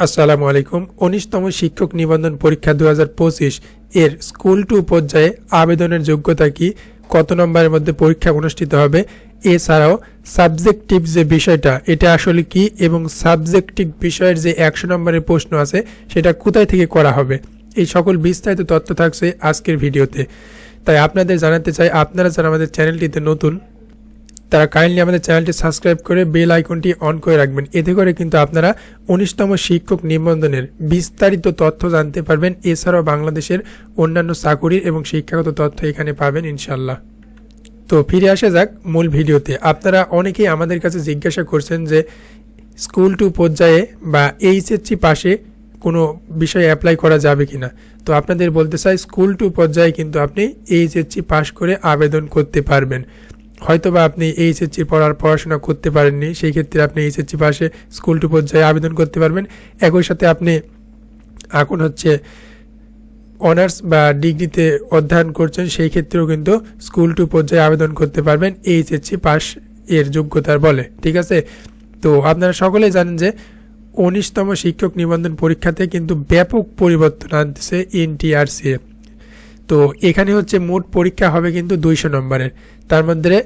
আসসালামু আলাইকুম। উনিশতম শিক্ষক নিবন্ধন পরীক্ষা দু হাজার পঁচিশ এর স্কুল টু পর্যায়ে আবেদনের যোগ্যতা কি? কত নম্বরের মধ্যে পরীক্ষা অনুষ্ঠিত হবে? এছাড়াও, সাবজেক্টিভ যে বিষয়টা, এটা আসলে কি এবং সাবজেক্টিভ বিষয়ের যে একশো নম্বরের প্রশ্ন আছে, সেটা কোথায় থেকে করা হবে? এই সকল বিস্তারিত তথ্য থাকছে আজকের ভিডিওতে। তাই আপনাদের জানাতে চাই, আপনারা যারা আমাদের চ্যানেলটিতে নতুন তারা কাইন্ডলি আমাদের চ্যানেলটি সাবস্ক্রাইব করে বেল আইকনটি অন করে রাখবেন। এতে করে কিন্তু আপনারা উনিশতম শিক্ষক নিবন্ধনের বিস্তারিত তথ্য জানতে পারবেন। এছাড়াও বাংলাদেশের অন্যান্য চাকুরির এবং শিক্ষাগত তথ্য এখানে পাবেন ইনশাল্লাহ তো ফিরে আসা যাক মূল ভিডিওতে। আপনারা অনেকেই আমাদের কাছে জিজ্ঞাসা করছেন যে, স্কুল টু পর্যায়ে বা এইচএসসি পাশে কোনো বিষয়ে অ্যাপ্লাই করা যাবে কি না তো আপনাদের বলতে চাই, স্কুল টু পর্যায়ে কিন্তু আপনি এইচএসসি পাশ করে আবেদন করতে পারবেন। হয়তোবা আপনি এইচএসসি পড়ার পড়াশোনা করতে পারেননি, সেই ক্ষেত্রে আপনি এইচএসসি পাশে স্কুল টু পর্যায়ে আবেদন করতে পারবেন। একই সাথে আপনি এখন হচ্ছে অনার্স বা ডিগ্রিতে অধ্যয়ন করছেন, সেই ক্ষেত্রেও কিন্তু স্কুল টু পর্যায়ে আবেদন করতে পারবেন এইচএসসি পাস এর যোগ্যতার বলে, ঠিক আছে? তো আপনারা সকলেই জানেন যে উনিশতম শিক্ষক নিবন্ধন পরীক্ষাতে কিন্তু ব্যাপক পরিবর্তন আনতেছে এনটিআরসি তো এখানে হচ্ছে মোট পরীক্ষা হবে কিন্তু দুইশো নম্বরের। তার মধ্যে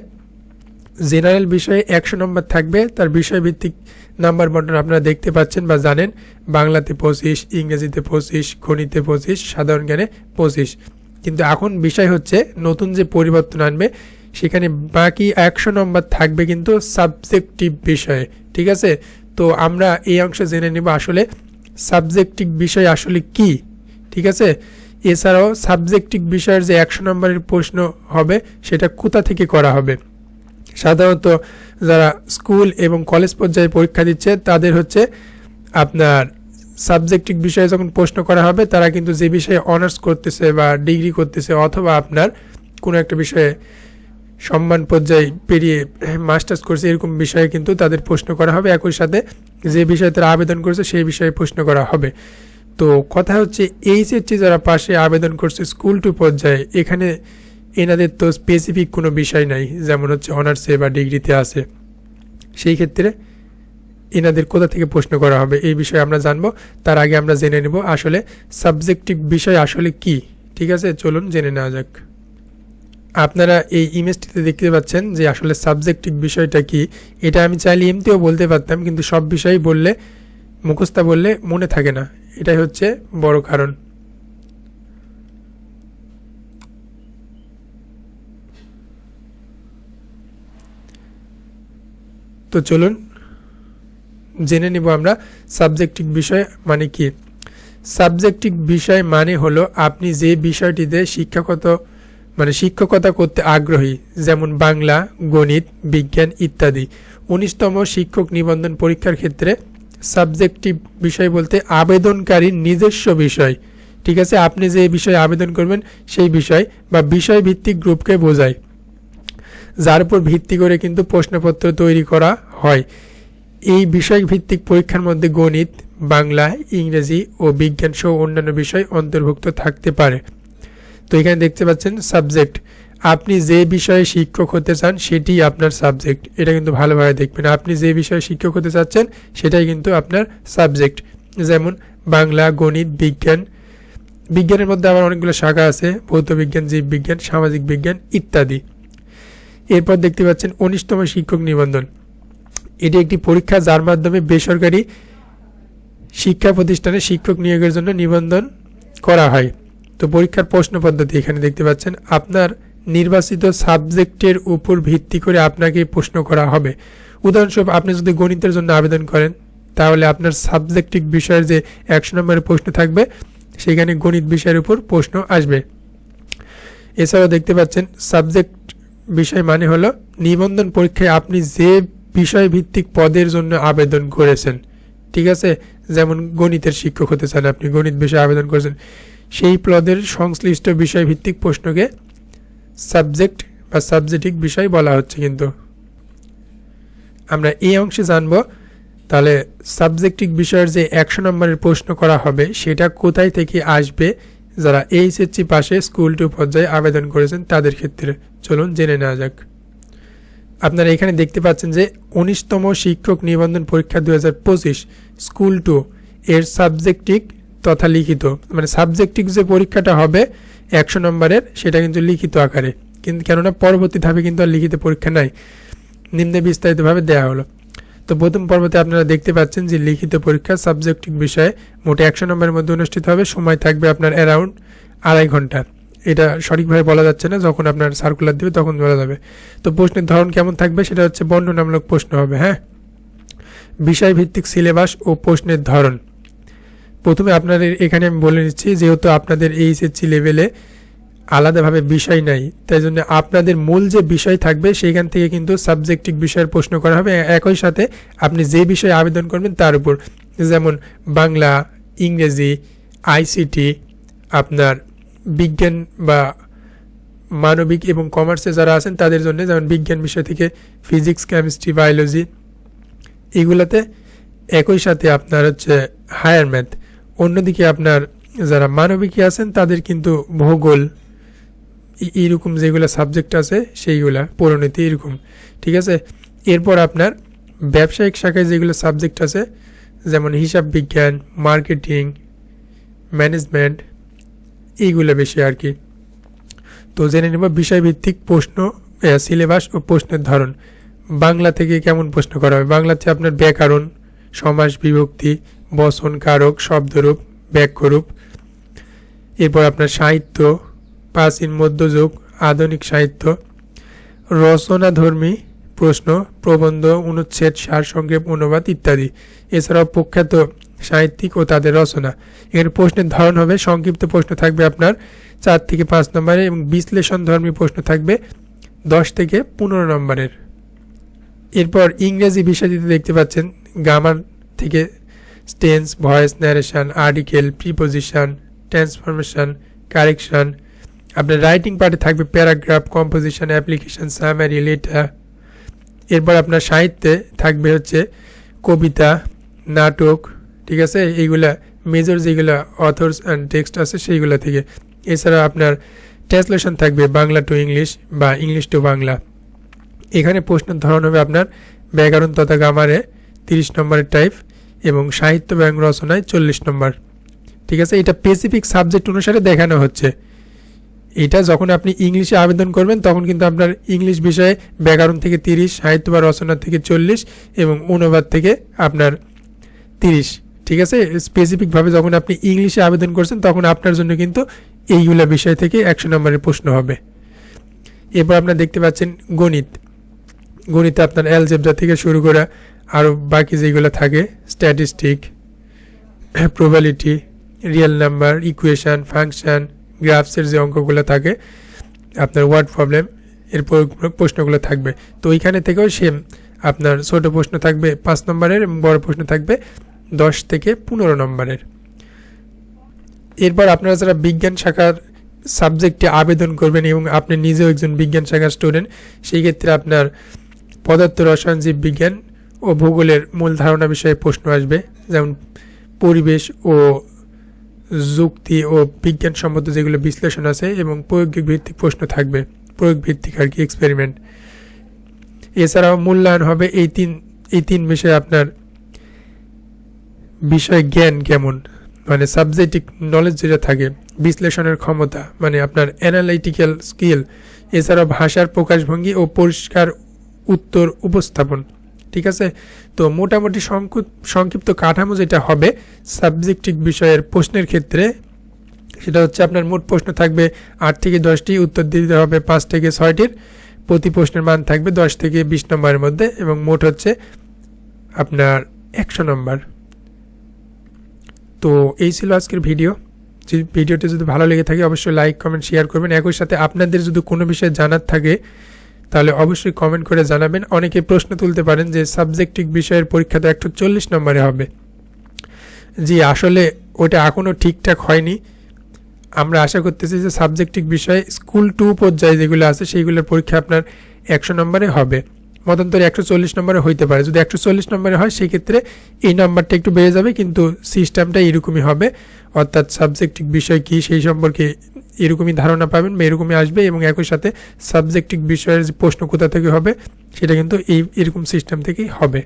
জেনারেল বিষয়ে একশো নম্বর থাকবে। তার বিষয়ভিত্তিক নাম্বার বন্টন আপনারা দেখতে পাচ্ছেন বা জানেন। বাংলাতে পঁচিশ, ইংরেজিতে পঁচিশ, গণিতে পঁচিশ, সাধারণ জ্ঞানে পঁচিশ। কিন্তু এখন বিষয় হচ্ছে নতুন যে পরিবর্তন আনবে, সেখানে বাকি একশো নম্বর থাকবে কিন্তু সাবজেক্টিভ বিষয়ে, ঠিক আছে? তো আমরা এই অংশে জেনে নেব আসলে সাবজেক্টিভ বিষয় আসলে কি, ঠিক আছে? এছাড়াও সাবজেক্টিভ বিষয়ের যে একশো নম্বরের প্রশ্ন হবে, সেটা কোথা থেকে করা হবে? সাধারণত যারা স্কুল এবং কলেজ পর্যায়ে পরীক্ষা দিচ্ছে, তাদের হচ্ছে আপনার সাবজেক্টিভ বিষয়ে যখন প্রশ্ন করা হবে, তারা কিন্তু যে বিষয়ে অনার্স করতেছে বা ডিগ্রি করতেছে অথবা আপনার কোনো একটা বিষয়ে সম্মান পর্যায়ে পেরিয়ে মাস্টার্স করছে, এরকম বিষয়ে কিন্তু তাদের প্রশ্ন করা হবে। একই সাথে যে বিষয়ে তারা আবেদন করছে, সেই বিষয়ে প্রশ্ন করা হবে। তো কথা হচ্ছে এইচএসসি যারা পাশে আবেদন করছে স্কুল টু পর্যায়ে, এখানে এনাদের তো স্পেসিফিক কোনো বিষয় নাই, যেমন হচ্ছে অনার্সে বা ডিগ্রিতে আছে। সেই ক্ষেত্রে এনাদের কোথা থেকে প্রশ্ন করা হবে, এই বিষয়ে আমরা জানব। তার আগে আমরা জেনে নেব আসলে সাবজেক্টিভ বিষয় আসলে কি, ঠিক আছে? চলুন জেনে নেওয়া যাক। আপনারা এই ইমেজটিতে দেখতে পাচ্ছেন যে আসলে সাবজেক্টিভ বিষয়টা কি। এটা আমি চাইলে এমনিতেও বলতে পারতাম, কিন্তু সব বিষয় বললে, মুখস্থা বললে মনে থাকে না। এটাই হচ্ছে বড় কারণ। তো চলুন, জেনে নিব আমরা সাবজেক্টিভ বিষয় মানে কি। সাবজেক্টিভ বিষয় মানে হলো আপনি যে বিষয়টিতে শিক্ষাগত মানে শিক্ষকতা করতে আগ্রহী, যেমন বাংলা, গণিত, বিজ্ঞান ইত্যাদি। উনিশতম শিক্ষক নিবন্ধন পরীক্ষার ক্ষেত্রে সাবজেক্টিভ বিষয় বলতে আবেদনকারীর নিজস্ব বিষয়। ঠিক আছে? আপনি যে বিষয়ে আবেদন করবেন, সেই বিষয় বা বিষয় ভিত্তিক গ্রুপকে বোঝায়। যার উপর ভিত্তি করে কিন্তু প্রশ্নপত্র তৈরি করা হয়। এই বিষয় ভিত্তিক পরীক্ষার মধ্যে গণিত, বাংলা, ইংরেজি ও বিজ্ঞান সহ অন্যান্য বিষয় অন্তর্ভুক্ত থাকতে পারে। তো এখানে দেখতে পাচ্ছেন সাবজেক্ট। আপনি যে বিষয়ে শিক্ষক হতে চান, সেটি আপনার সাবজেক্ট এটা কিন্তু ভালোভাবে দেখবেন। আপনি যে বিষয়ে শিক্ষক হতে চাচ্ছেন, সেটাই কিন্তু আপনার সাবজেক্ট যেমন বাংলা, গণিত, বিজ্ঞান। বিজ্ঞানের মধ্যে আবার অনেকগুলো শাখা আছে। ভৌত বিজ্ঞান জীববিজ্ঞান সামাজিক বিজ্ঞান ইত্যাদি। এরপর দেখতে পাচ্ছেন উনিশতম শিক্ষক নিবন্ধন। এটি একটি পরীক্ষা যার মাধ্যমে বেসরকারি শিক্ষা প্রতিষ্ঠানে শিক্ষক নিয়োগের জন্য নিবন্ধন করা হয়। তো পরীক্ষার প্রশ্ন পদ্ধতি এখানে দেখতে পাচ্ছেন। আপনার নির্বাচিত সাবজেক্টের উপর ভিত্তি করে আপনাকে প্রশ্ন করা হবে। উদাহরণস্বরূপ, আপনি যদি গণিতের জন্য আবেদন করেন, তাহলে আপনার সাবজেক্টিভ বিষয়ের যে একশো নম্বরের প্রশ্ন থাকবে, সেখানে গণিত বিষয়ের উপর প্রশ্ন আসবে। এছাড়াও দেখতে পাচ্ছেন, সাবজেক্ট বিষয় মানে হলো নিবন্ধন পরীক্ষায় আপনি যে বিষয় ভিত্তিক পদের জন্য আবেদন করেছেন, ঠিক আছে? যেমন গণিতের শিক্ষক হতে চান আপনি, গণিত বিষয়ে আবেদন করেছেন, সেই পদের সংশ্লিষ্ট বিষয় ভিত্তিক প্রশ্নকে সাবজেক্ট বা সাবজেক্টিক বিষয় বলা হচ্ছে কিন্তু। আমরা এই অংশে জানব, তাহলে সাবজেক্টিক বিষয়ের যে একশো নম্বরের প্রশ্ন করা হবে, সেটা কোথায় থেকে আসবে, যারা এইচএসসি পাশে স্কুল টু পর্যায়ে আবেদন করেছেন তাদের ক্ষেত্রে। চলুন জেনে নেওয়া যাক। আপনারা এখানে দেখতে পাচ্ছেন যে উনিশতম শিক্ষক নিবন্ধন পরীক্ষা দু হাজার পঁচিশ, স্কুল টু, এর সাবজেক্টিক তথা লিখিত মানে সাবজেক্টিক যে পরীক্ষাটা হবে একশো নম্বরের, সেটা কিন্তু লিখিত আকারে। কিন্তু কেননা পরবর্তী ধাপে কিন্তু আর লিখিত পরীক্ষা নাই। নিম্নে বিস্তারিতভাবে দেওয়া হলো। তো প্রথম পর্বতে আপনারা দেখতে পাচ্ছেন যে লিখিত পরীক্ষা সাবজেক্টিক বিষয়ে মোটে একশো নম্বরের মধ্যে অনুষ্ঠিত হবে। সময় থাকবে আপনার অ্যারাউন্ড আড়াই ঘণ্টা। এটা সঠিকভাবে বলা যাচ্ছে না। যখন আপনার সার্কুলার দেবে তখন বলা যাবে। তো প্রশ্নের ধরন কেমন থাকবে সেটা হচ্ছে বর্ণনামূলক প্রশ্ন হবে হ্যাঁ? বিষয়ভিত্তিক সিলেবাস ও প্রশ্নের ধরন। প্রথমে আপনাদের এখানে আমি বলে নিচ্ছি, যেহেতু আপনাদের এইচএসসি লেভেলে আলাদাভাবে বিষয় নাই, তাই জন্য আপনাদের মূল যে বিষয় থাকবে, সেইখান থেকে কিন্তু সাবজেক্টিক বিষয়ের প্রশ্ন করা হবে। একই সাথে আপনি যে বিষয়ে আবেদন করবেন তার উপর, যেমন বাংলা, ইংরেজি আইসিটি আপনার বিজ্ঞান বা মানবিক এবং কমার্সে যারা আছেন, তাদের জন্য যেমন বিজ্ঞান বিষয় থেকে ফিজিক্স কেমিস্ট্রি বায়োলজি এগুলোতে একই সাথে আপনার হচ্ছে হায়ার ম্যাথ অন্যদিকে আপনার যারা মানবিকী আছেন, তাদের কিন্তু ভূগোল এই- এইরকম যেগুলো সাবজেক্ট আছে, সেইগুলা পরিণতি এরকম। ঠিক আছে? এরপর আপনার ব্যবসায়িক শাখায় যেগুলো সাবজেক্ট আছে, যেমন হিসাব বিজ্ঞান মার্কেটিং ম্যানেজমেন্ট এইগুলো বেশি আর কি। তো জেনে নেব বিষয়ভিত্তিক প্রশ্ন সিলেবাস ও প্রশ্নের ধরন। বাংলা থেকে কেমন প্রশ্ন করা হবে বাংলাতে আপনার ব্যাকরণ, সমাস, বিভক্তি বসন কারক শব্দরূপ, বাক্যরূপ। এরপর আপনার সাহিত্য, প্রাচীন, মধ্যযুগ, আধুনিক সাহিত্য। রচনাধর্মী, প্রশ্ন, প্রবন্ধ, অনুচ্ছেদ, সারসংক্ষেপ, অনুবাদ ইত্যাদি। এছাড়াও প্রখ্যাত সাহিত্যিক ও তাদের রচনা। এখানে প্রশ্নের ধরন হবে, সংক্ষিপ্ত প্রশ্ন থাকবে আপনার চার থেকে পাঁচ নম্বরের এবং বিশ্লেষণ ধর্মী প্রশ্ন থাকবে দশ থেকে পনেরো নম্বরের। এরপর ইংরেজি বিষয়টিতে দেখতে পাচ্ছেন, গ্রামার থেকে tense voice narration article preposition transformation correction আপনার রাইটিং পার্টে থাকবে paragraph composition application summary letter এরপর আপনার সাহিত্যে থাকবে হচ্ছে কবিতা, নাটক, ঠিক আছে? এইগুলা মেজর যেগুলো অথর্স অ্যান্ড টেক্সট আছে সেইগুলো থেকে। এছাড়া আপনার ট্রান্সলেশন থাকবে বাংলা টু ইংলিশ বা ইংলিশ টু বাংলা। এখানে প্রশ্নের ধরন হবে আপনার ব্যাকরণ তথা গ্রামারে তিরিশ নম্বরের টাইপ এবং সাহিত্য ব্যাং রচনায় চল্লিশ নম্বর। ঠিক আছে? এটা স্পেসিফিক সাবজেক্ট অনুসারে দেখানো হচ্ছে। এটা যখন আপনি ইংলিশে আবেদন করবেন, তখন কিন্তু আপনার ইংলিশ বিষয়ে ব্যাকরণ থেকে তিরিশ, সাহিত্য বা রচনা থেকে চল্লিশ এবং অনুবাদ থেকে আপনার তিরিশ। ঠিক আছে? স্পেসিফিকভাবে যখন আপনি ইংলিশে আবেদন করছেন, তখন আপনার জন্য কিন্তু এইগুলা বিষয় থেকে একশো নম্বরের প্রশ্ন হবে। এরপর আপনারা দেখতে পাচ্ছেন গণিত। গণিতে আপনার অ্যালজেব্রা থেকে শুরু করে আরও বাকি যেগুলো থাকে statistic probability real number equation function গ্রাফসের যে অঙ্কগুলো থাকে, আপনার ওয়ার্ড প্রবলেম এর প্রশ্নগুলো থাকবে। তো ওইখানে থেকেও সেম আপনার ছোট প্রশ্ন থাকবে পাঁচ নম্বরের এবং বড় প্রশ্ন থাকবে দশ থেকে পনেরো নম্বরের। এরপর আপনারা যারা বিজ্ঞান শাখার সাবজেক্টে আবেদন করবেন এবং আপনি নিজেও একজন বিজ্ঞান শাখার স্টুডেন্ট সেই ক্ষেত্রে আপনার পদার্থ রসায়ন জীব বিজ্ঞান ও ভূগোলের মূল ধারণা বিষয়ে প্রশ্ন আসবে, যেমন পরিবেশ ও যুক্তি ও বিজ্ঞান সম্মত যেগুলো বিশ্লেষণ আছে এবং প্রয়োগিক ভিত্তিক প্রশ্ন থাকবে, প্রয়োগ ভিত্তিক আর কি এক্সপেরিমেন্ট এছাড়াও মূল্যায়ন হবে এই তিন এই তিন বিষয়ে আপনার বিষয় জ্ঞান কেমন মানে সাবজেক্টিক নলেজ যেটা থাকে, বিশ্লেষণের ক্ষমতা মানে আপনার অ্যানালাইটিক্যাল স্কিল এছাড়াও ভাষার প্রকাশভঙ্গি ও পরিষ্কার উত্তর উপস্থাপন। ঠিক আছে? তো মোটামুটি সংকু- সংক্ষিপ্ত কাঠামো যেটা হবে সাবজেক্টিক বিষয়ের প্রশ্নের ক্ষেত্রে, সেটা হচ্ছে আপনার মোট প্রশ্ন থাকবে আট থেকে দশটি, উত্তর দিতে হবে পাঁচ থেকে ছয়টির, প্রতি প্রশ্নের মান থাকবে দশ থেকে বিশ নম্বরের মধ্যে এবং মোট হচ্ছে আপনার একশো নম্বর। তো এই ছিল আজকের ভিডিও। ভিডিওটি যদি ভালো লেগে থাকে, অবশ্যই লাইক কমেন্ট শেয়ার করবেন। একই সাথে আপনাদের যদি কোনো বিষয়ে জানার থাকে তাহলে অবশ্যই কমেন্ট করে জানাবেন। অনেকে প্রশ্ন তুলতে পারেন যে সাবজেক্টিভ বিষয়ের পরীক্ষা তো একশো চল্লিশ নম্বরে হবে। জি, আসলে ওটা এখনও ঠিকঠাক হয়নি। আমরা আশা করতেছি যে সাবজেক্টিভ বিষয়ে স্কুল টু পর্যায়ে যেগুলো আছে, সেইগুলোর পরীক্ষা আপনার একশো নম্বরে হবে। মতান্তরে একশো চল্লিশ নম্বরে হইতে পারে। যদি একশো চল্লিশ নম্বরে হয়, সেক্ষেত্রে এই নাম্বারটা একটু বেড়ে যাবে, কিন্তু সিস্টেমটা এরকমই হবে। অর্থাৎ সাবজেক্টিক বিষয় কি সেই সম্পর্কে এরকমই ধারণা পাবেন বা এরকমই আসবে এবং একই সাথে সাবজেক্টিক বিষয়ের যে প্রশ্ন কোথা থেকে হবে, সেটা কিন্তু এই এরকম সিস্টেম থেকেই হবে।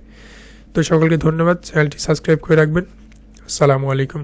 তো সকলকে ধন্যবাদ। চ্যানেলটি সাবস্ক্রাইব করে রাখবেন। আসসালামু আলাইকুম।